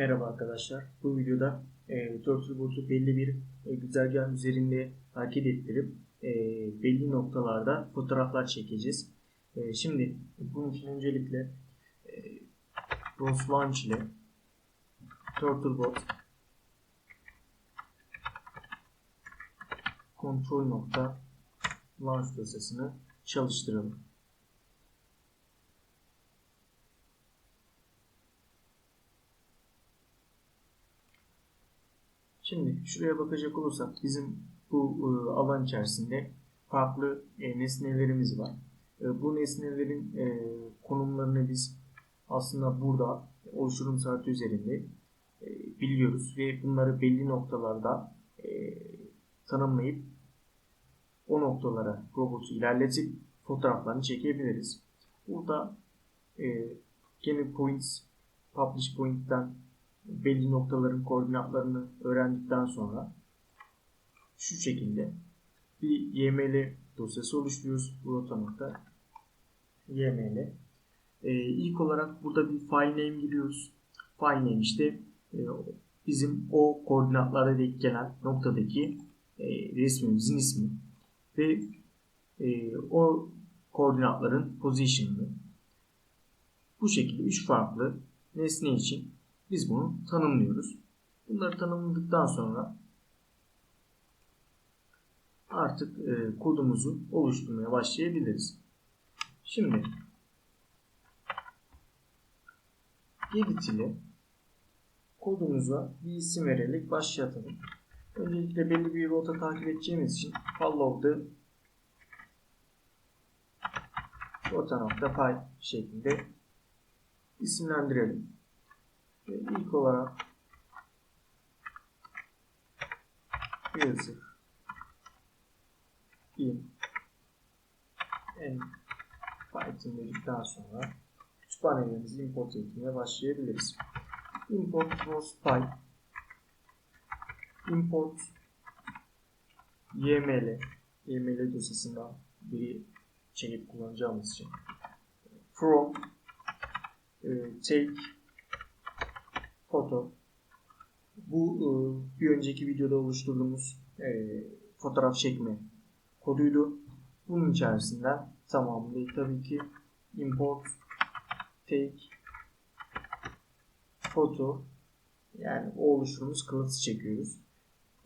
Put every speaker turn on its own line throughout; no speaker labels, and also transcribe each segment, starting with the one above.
Merhaba arkadaşlar. Bu videoda e, Turtlebot'u belli bir e, güzergah üzerinde hareket ettirip e, belli noktalarda fotoğraflar çekeceğiz. E, şimdi bunun için öncelikle e, ROS Launch ile Turtlebot kontrol nokta launch dosyasını çalıştıralım. Şimdi şuraya bakacak olursak bizim bu e, alan içerisinde farklı e, nesnelerimiz var. E, bu nesnelerin konumlarını biz aslında burada oluşturum saati üzerinde biliyoruz ve bunları belli noktalarda e, tanımlayıp o noktalara robotu ilerletip fotoğraflarını çekebiliriz. Burada e, Game Points Publish Point'ten belli noktaların koordinatlarını öğrendikten sonra şu şekilde bir YML dosyası oluşturuyoruz. Rota nokta YML. Ee, ilk olarak burada bir file name giriyoruz. File name işte e, bizim o koordinatlara denk gelen noktadaki e, resmimizin ismi ve e, o koordinatların position'ını bu şekilde üç farklı nesne için biz bunu tanımlıyoruz. Bunları tanımladıktan sonra artık e, kodumuzu oluşturmaya başlayabiliriz. Şimdi Gedit ile kodumuza bir isim vererek başlatalım. Öncelikle belli bir rota takip edeceğimiz için follow the rota.py şeklinde isimlendirelim. Ve ilk olarak user in. En Python dedikten sonra kütüphanelerimizi import etmeye başlayabiliriz. Import rospy import yml. Yml dosyasından biri çekip kullanacağımız için. From e, take foto. Bu e, bir önceki videoda oluşturduğumuz e, fotoğraf çekme koduydu. Bunun içerisinden tamamını tabii ki import take foto yani o oluşturduğumuz kılıfı çekiyoruz.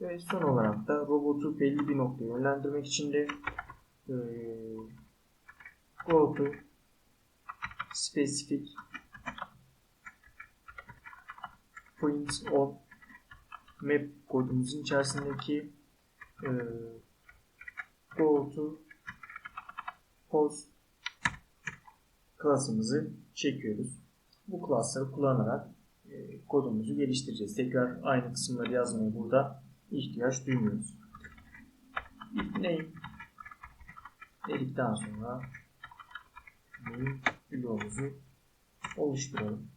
Ve son olarak da robotu belli bir noktaya yönlendirmek için de e, go to specific point on map kodumuzun içerisindeki e, go to post klasımızı çekiyoruz. Bu klasları kullanarak e, kodumuzu geliştireceğiz. Tekrar aynı kısımları yazmaya burada ihtiyaç duymuyoruz. Name dedikten sonra name bloğumuzu oluşturalım.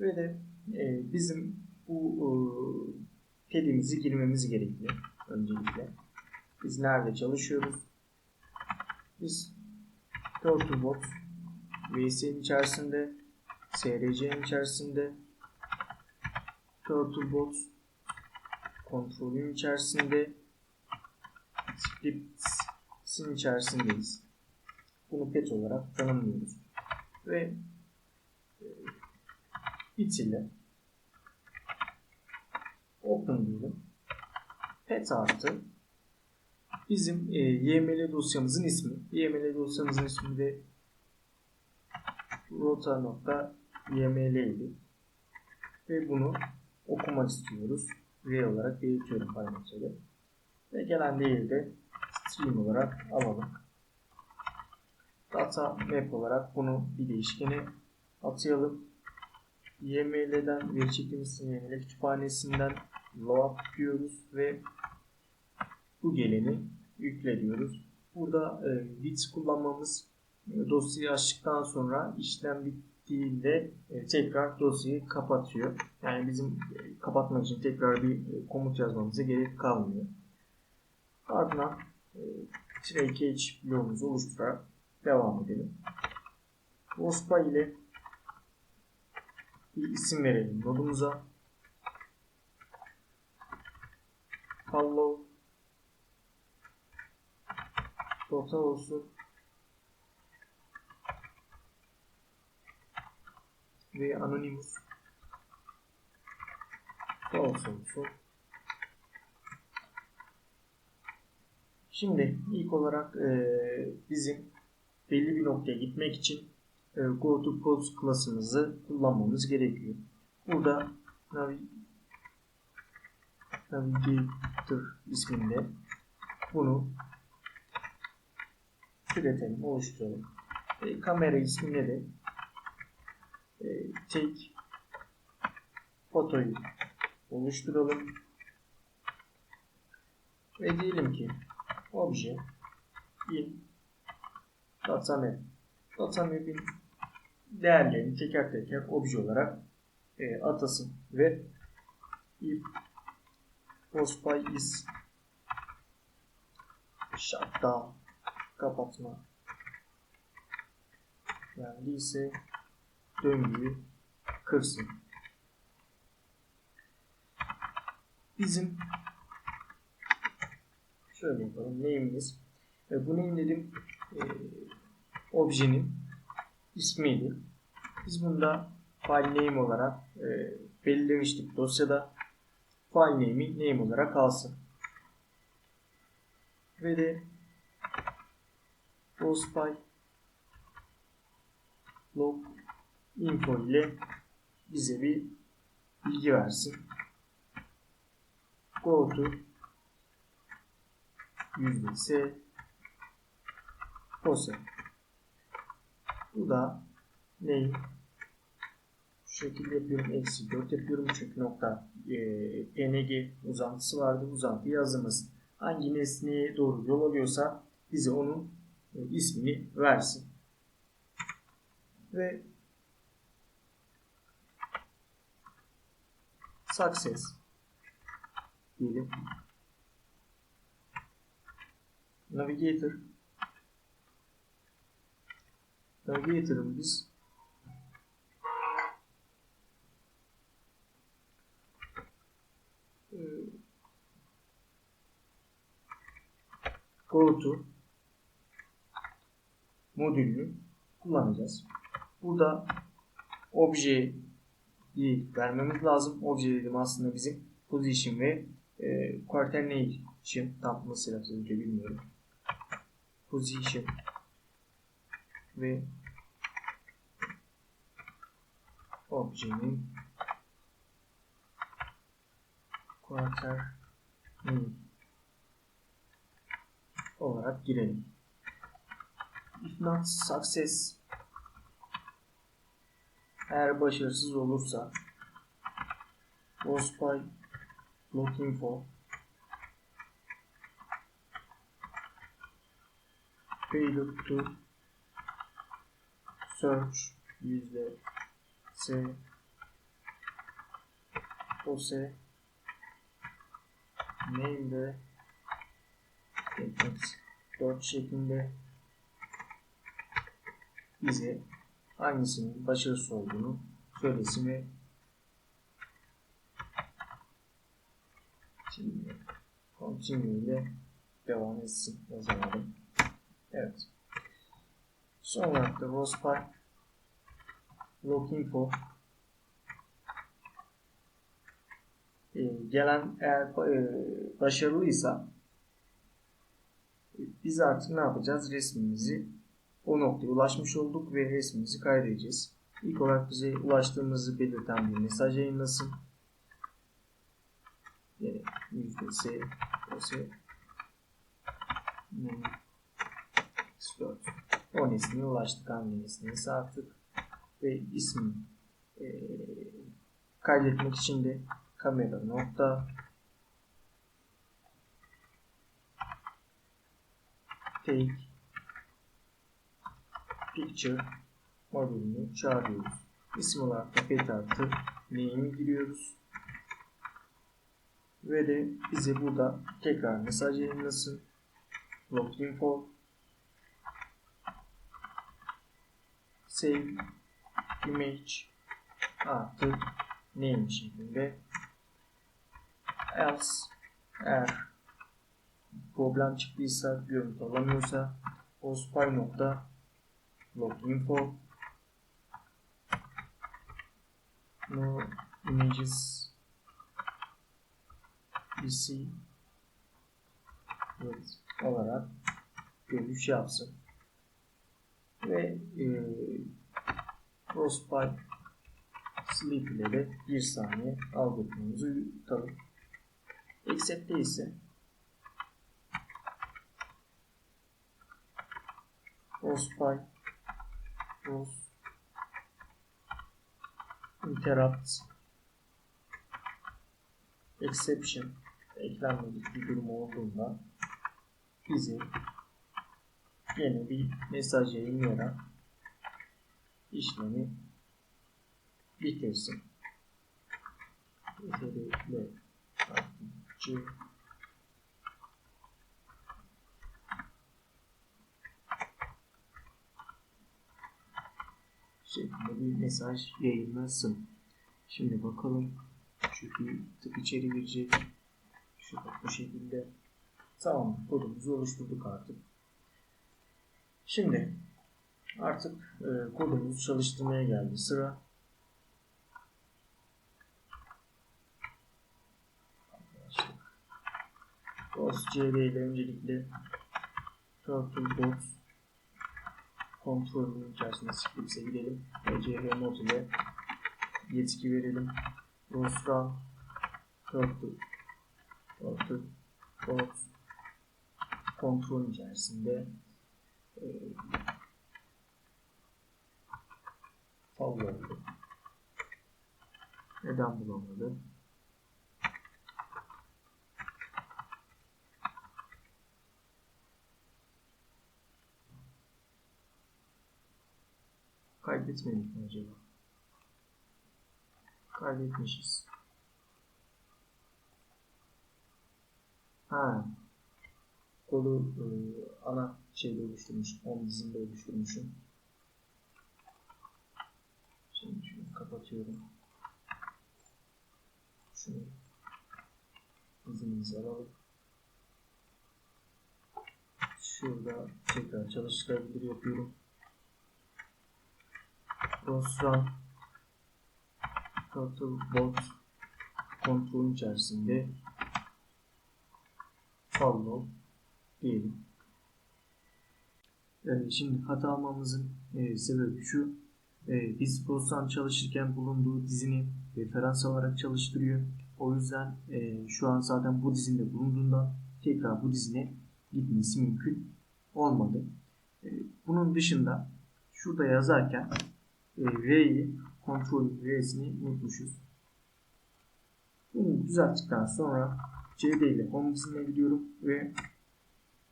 Ve de e, bizim bu e, pedimizi girmemiz gerekli öncelikle. Biz nerede çalışıyoruz? Biz Turtlebot VS'nin içerisinde SRC'nin içerisinde Turtlebot kontrolün içerisinde scripts'in içerisindeyiz. Bunu pet olarak tanımlıyoruz. Ve bit ile open diyelim. Pet artı bizim e, YML dosyamızın ismi. YML dosyamızın ismi de rota.yml idi. Ve bunu okumak istiyoruz. V olarak belirtiyorum parametreyi. Ve gelen değeri de stream olarak alalım. Data map olarak bunu bir değişkene atayalım. YML'den veri çektiğimiz YML kütüphanesinden load diyoruz ve bu geleni yükle diyoruz. Burada e, bit kullanmamız e, dosyayı açtıktan sonra işlem bittiğinde e, tekrar dosyayı kapatıyor. Yani bizim e, kapatmak için tekrar bir e, komut yazmamıza gerek kalmıyor. Ardından e, tray bloğumuzu oluşturarak devam edelim. Rospa ile bir isim verelim nodumuza. Follow dota olsun. Ve anonymous false olsun. Şimdi ilk olarak e, bizim belli bir noktaya gitmek için go to post klasımızı kullanmamız gerekiyor. Burada navi, navigator isminde bunu türetelim, oluşturalım. E, kamera ismine de e, take fotoyu oluşturalım. Ve diyelim ki obje in datamap datamap'in değerlerini teker teker obje olarak e, atasın ve if postby is shutdown kapatma yani ise döngüyü kırsın. Bizim şöyle yapalım name'imiz e, bu name dedim e, objenin ismiydi. Biz bunda file name olarak e, belirlemiştik dosyada file name'i name olarak alsın. Ve de postby log info ile bize bir bilgi versin. Go to yüzdesi pose. Bu da name şu şekilde yapıyorum. Eksi 4 yapıyorum. Çünkü nokta e, png uzantısı vardı. Uzantı yazımız hangi nesneye doğru yol alıyorsa bize onun e, ismini versin. Ve success diyelim. Navigator Navigator'ın biz e, go to modülünü kullanacağız. Burada objeyi vermemiz lazım. Obje dedim aslında bizim position ve e, quaternation tam nasıl yapacağız bilmiyorum. Position ve objenin quaternary olarak girelim. If not success eğer başarısız olursa was by looking for failure to search yüzde s pose name de 4 şeklinde bize hangisinin başarısız olduğunu söylesin ve continue ile devam etsin yazamadım. Evet. Son olarak da Rospy looking for ee, gelen eğer e, başarılıysa biz artık ne yapacağız? Resmimizi o noktaya ulaşmış olduk ve resmimizi kaydedeceğiz. İlk olarak bize ulaştığımızı belirten bir mesaj yayınlasın. Yani yüzdesi S X4 o nesneye ulaştık hangi nesneyse artık ve ismi e, kaydetmek için de kamera nokta take picture modülünü çağırıyoruz. İsim olarak da pet artı name'i giriyoruz. Ve de bize burada tekrar mesaj yayınlasın. Login for save image. Artı name şeklinde. Else eğer problem çıktıysa görüntü alamıyorsa ospy nokta loginfo no images pc evet, olarak görüş yapsın ve e, Frostbite Sleep ile de 1 saniye algoritmamızı yutalım. Accept'te ise Frostbite Frost Interrupt Exception eklenmedik bir durum olduğunda bizi yeni bir mesaj yayınlayarak işlemi bitirsin. Yeterli artıcı şeklinde bir mesaj yayınlasın. Şimdi bakalım. Çünkü tık içeri girecek. Şu bu şekilde. Tamam kodumuzu oluşturduk artık. Şimdi artık e, kodumuzu çalıştırmaya geldi sıra. PostCD ile öncelikle TurtleBox kontrolünün içerisinde Scripts'e gidelim. ECR not ile yetki verelim. Rostra Turtle TurtleBox kontrol içerisinde e, favori neden bulamadı? Kaydetmedik mi acaba? Kaydetmişiz. Ha. Kolu e, ana şeyde oluşturmuşum. On dizinde oluşturmuşum. Şimdi şunu kapatıyorum. Şunu dizimizi alalım. Şurada tekrar çalıştırabilir yapıyorum. Rosra Turtlebot kontrol içerisinde follow diyelim. Yani şimdi hata almamızın e, sebebi şu. E, biz Prosan çalışırken bulunduğu dizini referans alarak çalıştırıyor. O yüzden e, şu an zaten bu dizinde bulunduğunda tekrar bu dizine gitmesi mümkün olmadı. E, bunun dışında şurada yazarken e, kontrol R'sini unutmuşuz. Bunu düzelttikten sonra CD ile home dizinine gidiyorum ve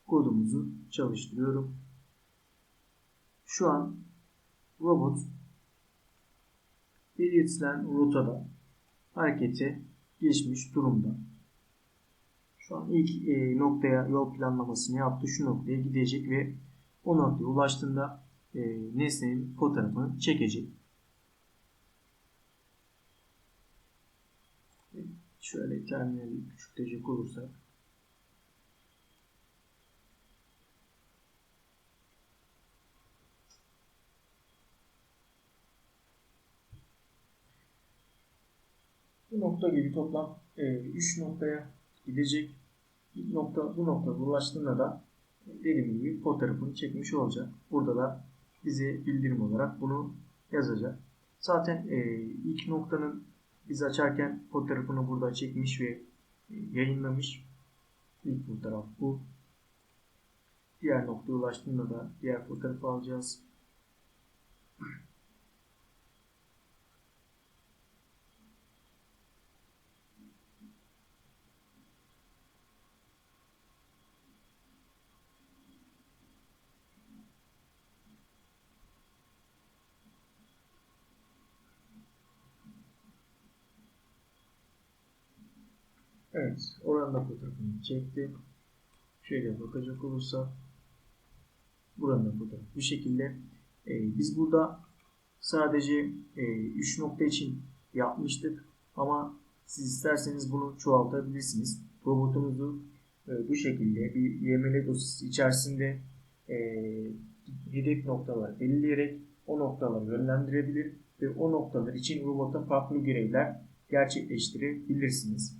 kodumuzu çalıştırıyorum. Şu an robot belirtilen rotada harekete geçmiş durumda. Şu an ilk e, noktaya yol planlamasını yaptı. Şu noktaya gidecek ve o noktaya ulaştığında e, nesnenin fotoğrafını çekecek. Şöyle terminali küçültecek olursak Bu nokta gibi toplam 3 e, noktaya gidecek. İlk nokta bu noktada ulaştığında da dediğim gibi fotoğrafını çekmiş olacak. Burada da bize bildirim olarak bunu yazacak. Zaten e, ilk noktanın biz açarken fotoğrafını burada çekmiş ve e, yayınlamış. İlk fotoğraf bu. Diğer noktaya ulaştığında da diğer fotoğrafı alacağız. Evet, oranda fotoğrafını çekti. Şöyle bakacak olursa buranın fotoğrafı bu şekilde. Ee, biz burada sadece 3 nokta için yapmıştık ama siz isterseniz bunu çoğaltabilirsiniz. Robotunuzu e, bu şekilde bir YML dosyası içerisinde e, hedef noktalar belirleyerek o noktaları yönlendirebilir ve o noktalar için robota farklı görevler gerçekleştirebilirsiniz.